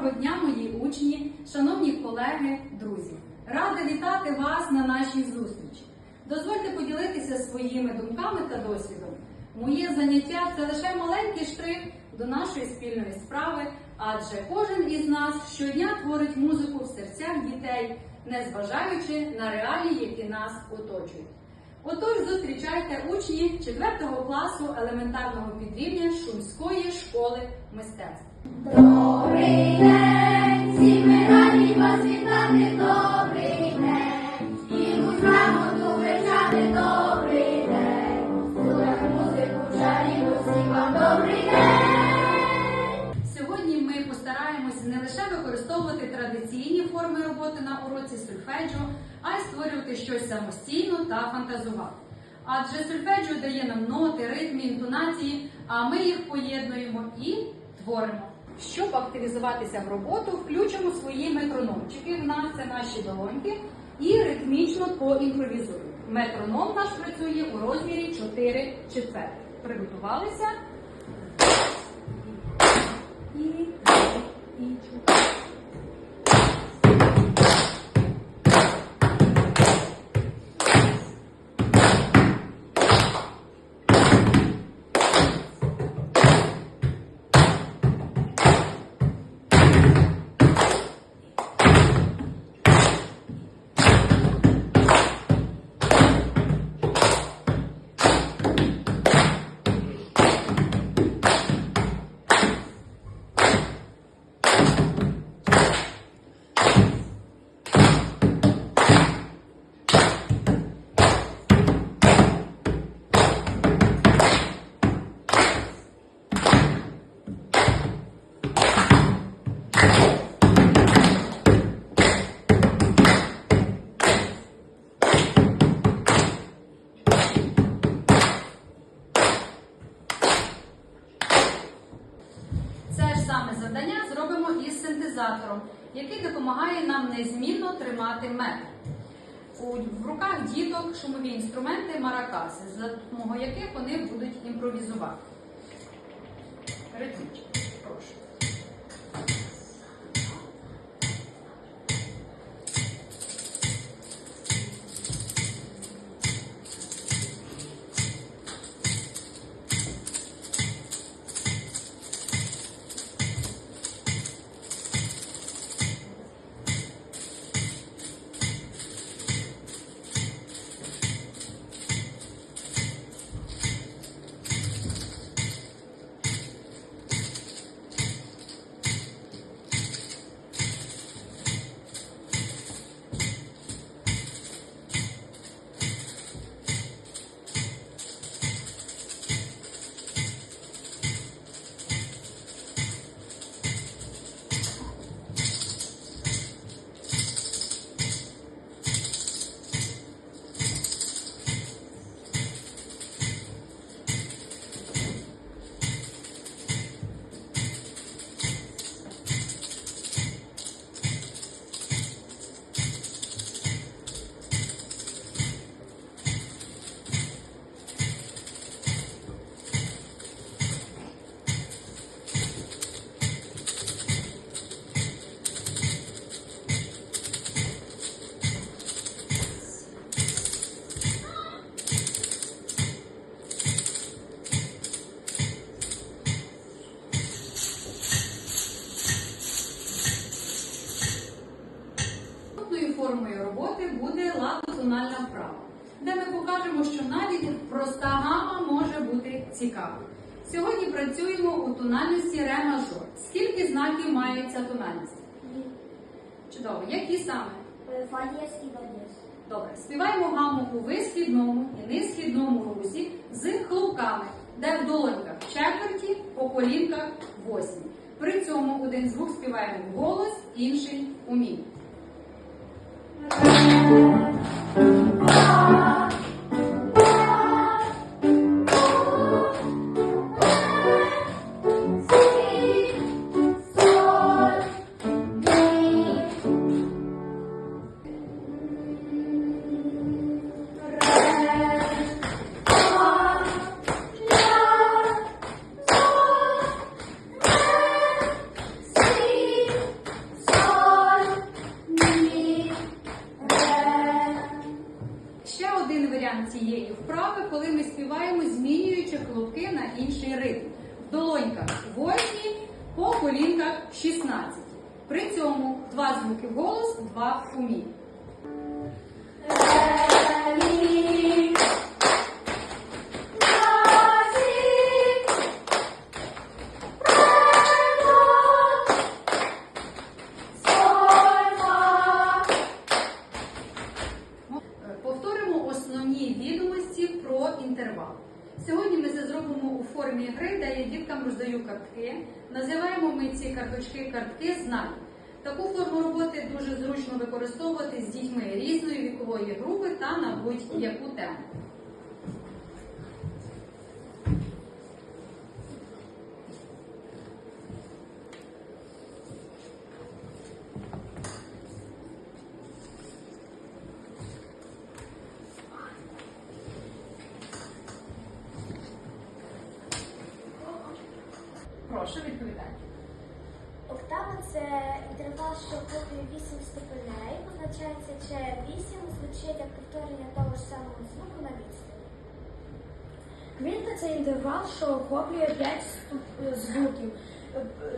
Доброго дня, мої учні, шановні колеги, друзі! Рада вітати вас на нашій зустрічі. Дозвольте поділитися своїми думками та досвідом. Моє заняття це лише маленький штрих до нашої спільної справи, адже кожен із нас щодня творить музику в серцях дітей, незважаючи на реалії, які нас оточують. Отож, зустрічайте учні 4 класу елементарного підрівня Шумської школи мистецтв. Добрий день, всі вас вітати, добрий день, і грамоту вивчати, добрий день. Сьогодні ми постараємось не лише використовувати традиційні форми роботи на уроці сольфеджіо, а й створювати щось самостійно та фантазувати. Адже сольфеджіо дає нам ноти, ритми, інтонації, а ми їх поєднуємо і творимо. Щоб активізуватися в роботу, включимо свої метрономчики. В нас це наші долоньки, і ритмічно поімпровізуємо. Метроном наш працює у розмірі 4 четверти. Приготувалися. Завдання зробимо із синтезатором, який допомагає нам незмінно тримати метр. В руках діток шумові інструменти маракаси, за допомогою яких вони будуть імпровізувати. Ритмічно, бути цікавою. Сьогодні працюємо у тональності ре мажор. Скільки знаків має ця тональність? Чудово, які саме? Фа дієс і до дієс. Добре, співаємо гаму у висхідному і несхідному русі з хлопками, де в долоньках четверті, по колінках восьмі. При цьому один звук співаємо в голос, інший у мі. Коли ми співаємо, змінюючи хлопки на інший ритм. В долоньках 8, по колінках 16. При цьому два звуки в голос, два в умі. Сьогодні ми це зробимо у формі гри, де я діткам роздаю картки. Називаємо ми ці карточки картки знань. Таку форму роботи дуже зручно використовувати з дітьми різної вікової групи та на будь-яку тему. Прошу відповідайте. Октава це інтервал, що охоплює 8 ступеней, позначається чи 8 звучить як повторення того ж самого звуку на відстані. Квінта це інтервал, що охоплює 5 звуків.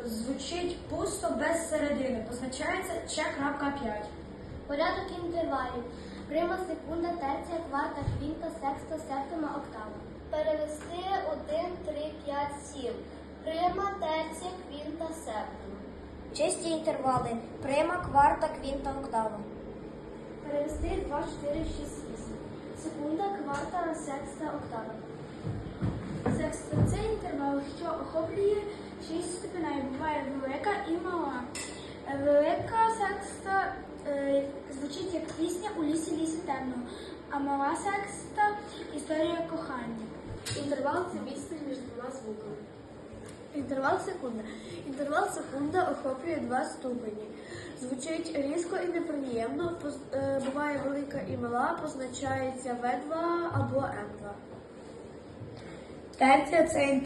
Звучить пусто без середини. Позначається ще крапка 5. Порядок інтервалів. Прима, секунда, терція, кварта, квінта, секста, септима, октава. Перевести 1, 3, 5, 7. Прима, терція, квінта, септима. Чисті інтервали. Прима, кварта, квінта, октава. Перевести 2, 4, 6, 8. Секунда, кварта, секста, октава. Секста це інтервал, що охоплює 6 ступеней. Буває велика і мала. Велика секста е, звучить як пісня у лісі лісі темно, а мала секста історія кохання. Інтервал це відстань між двома звуками. Інтервал секунда. Інтервал секунда охоплює два ступені. Звучить різко і неприємно, е, буває велика і мала, позначається В2 або М2. Терція це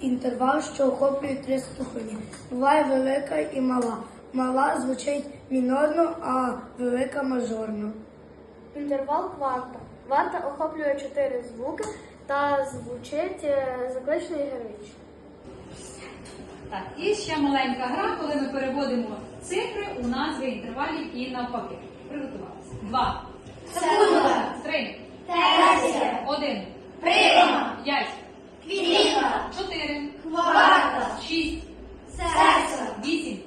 інтервал, що охоплює три ступені. Буває велика і мала. Мала звучить мінорно, а велика мажорно. Інтервал кварта. Кварта охоплює чотири звуки та звучить е, заклично і героїчно. Так, і ще маленька гра, коли ми переводимо цифри у назви інтервалів і навпаки. Приготувалися. Два. Секунда. Три. Терція. Один. Прима. П'ять. Квітка. Чотири. Кварта. Шість. Серце. Вісім.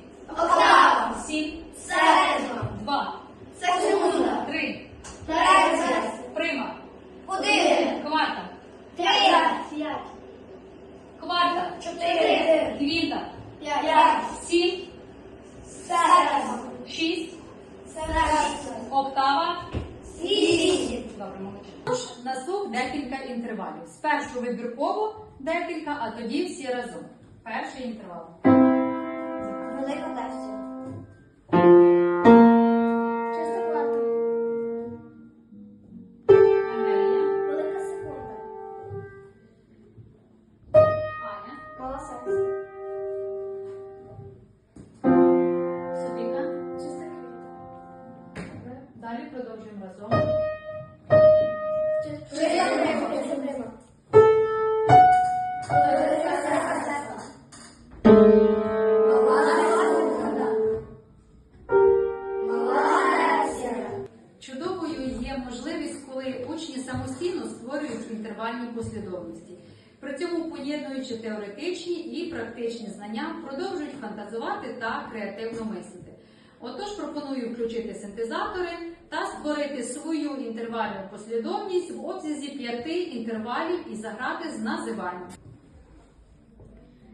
При цьому поєднуючи теоретичні і практичні знання, продовжують фантазувати та креативно мислити. Отож, пропоную включити синтезатори та створити свою інтервальну послідовність в обсязі п'яти інтервалів і заграти з називанням.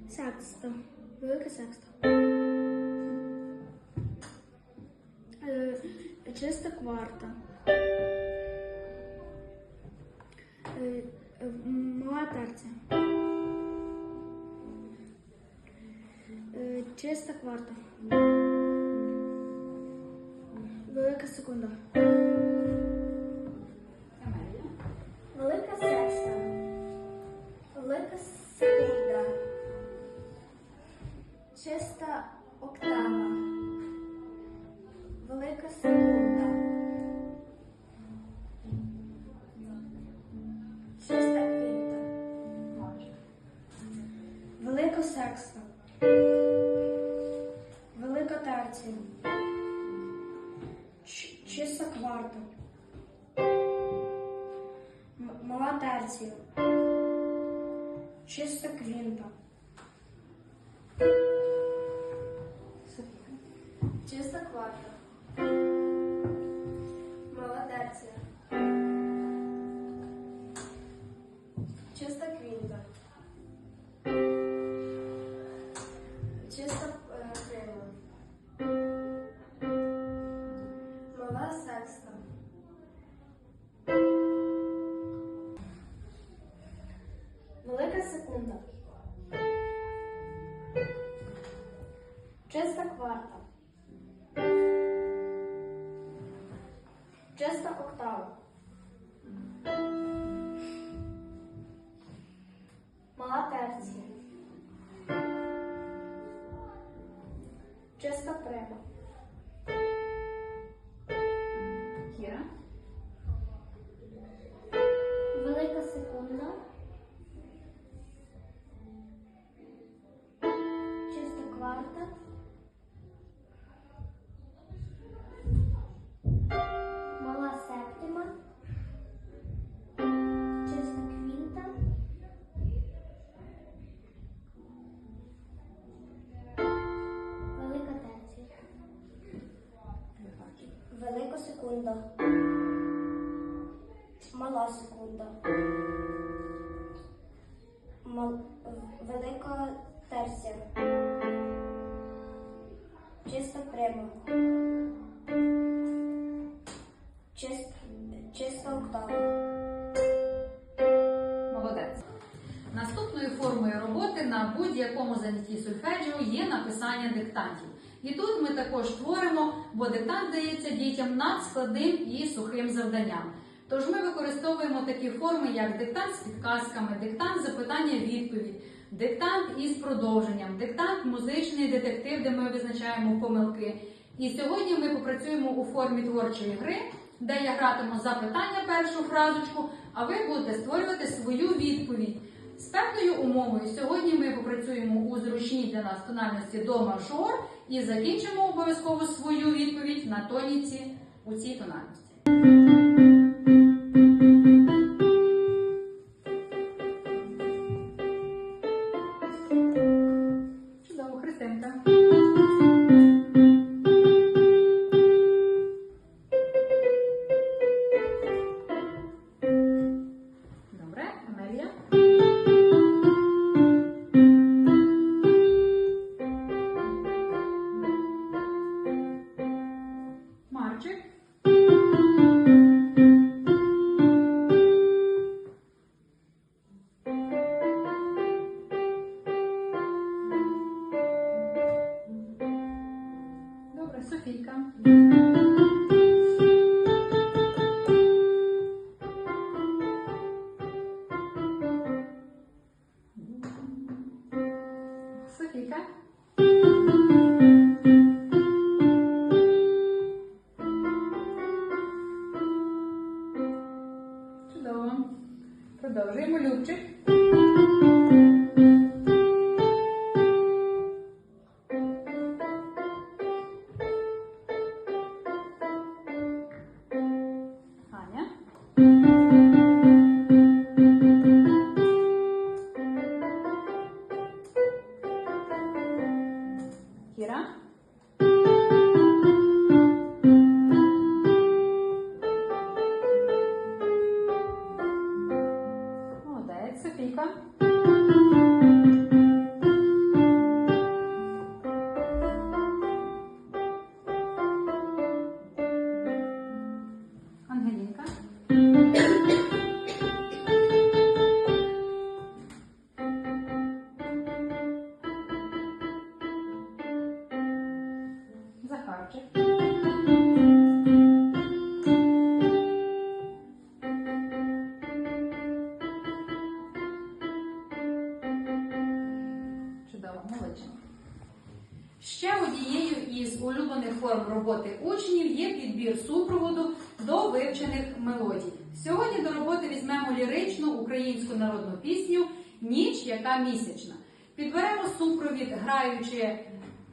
Секста. Велика секста. Е, Чиста кварта. Е, Мала терця. Е, Чиста кварта. Велика секунда. Терція. Чиста квінта. Чиста кварта. Велика секунда. Чиста кварта. Чиста октава. Молодець. Наступною формою роботи на будь-якому занятті сульфеджіо є написання диктантів. І тут ми також творимо, бо диктант дається дітям над складним і сухим завданням. Тож ми використовуємо такі форми, як диктант з підказками, диктант запитання-відповідь, диктант із продовженням, диктант музичний детектив, де ми визначаємо помилки. І сьогодні ми попрацюємо у формі творчої гри, де я гратиму запитання першу фразочку, а ви будете створювати свою відповідь. З певною умовою сьогодні ми попрацюємо у зручній для нас тональності до мажор і закінчимо обов'язково свою відповідь на тоніці у цій тональності. Продовжуємо Любчик. Із улюблених форм роботи учнів є підбір супроводу до вивчених мелодій. Сьогодні до роботи візьмемо ліричну українську народну пісню Ніч, яка місячна. Підберемо супровід, граючи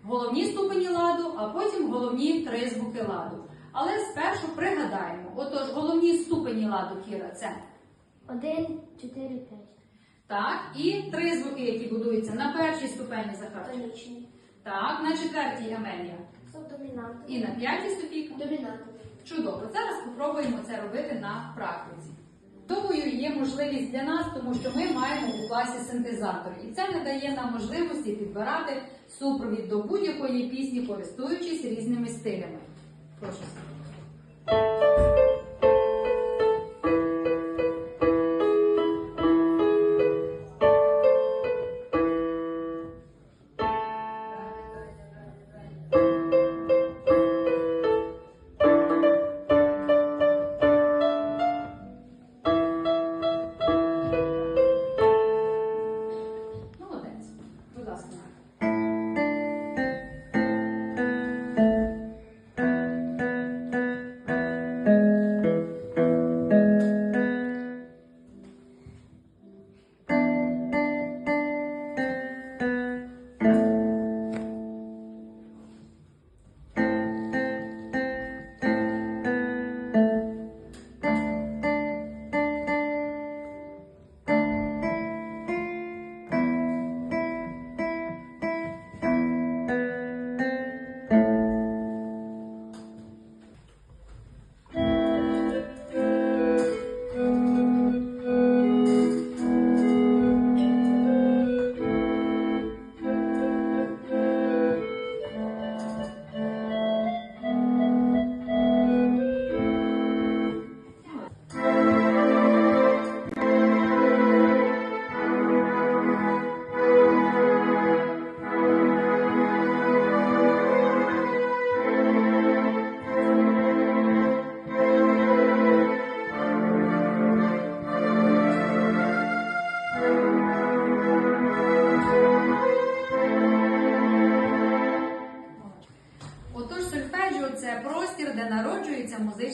головні ступені ладу, а потім головні три звуки ладу. Але спершу пригадаємо. Отож, головні ступені ладу Кіра це Один, чотири, п'ять. так, і три звуки, які будуються на першій ступені Захар. Так, на четвертій Амелія. Субдомінантний. І на п'ятій Софійка. Домінантний. Чудово. Зараз спробуємо це робити на практиці. Думаю, є можливість для нас, тому що ми маємо у класі синтезатор, і це не дає нам можливості підбирати супровід до будь-якої пісні, користуючись різними стилями. Прошу.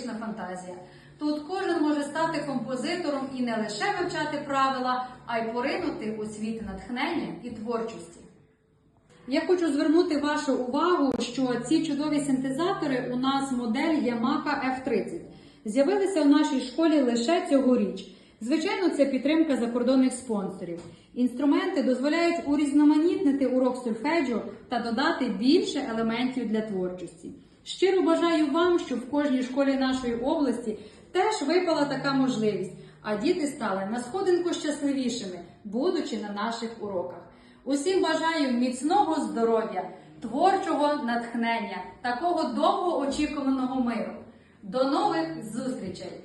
Музична фантазія. Тут кожен може стати композитором і не лише вивчати правила, а й поринути у світ натхнення і творчості. Я хочу звернути вашу увагу, що ці чудові синтезатори у нас модель Yamaha F30 з'явилися у нашій школі лише цьогоріч. Звичайно, це підтримка закордонних спонсорів. Інструменти дозволяють урізноманітнити урок сольфеджіо та додати більше елементів для творчості. Щиро бажаю вам, щоб в кожній школі нашої області теж випала така можливість, а діти стали на сходинку щасливішими, будучи на наших уроках. Усім бажаю міцного здоров'я, творчого натхнення, такого довгоочікуваного миру. До нових зустрічей!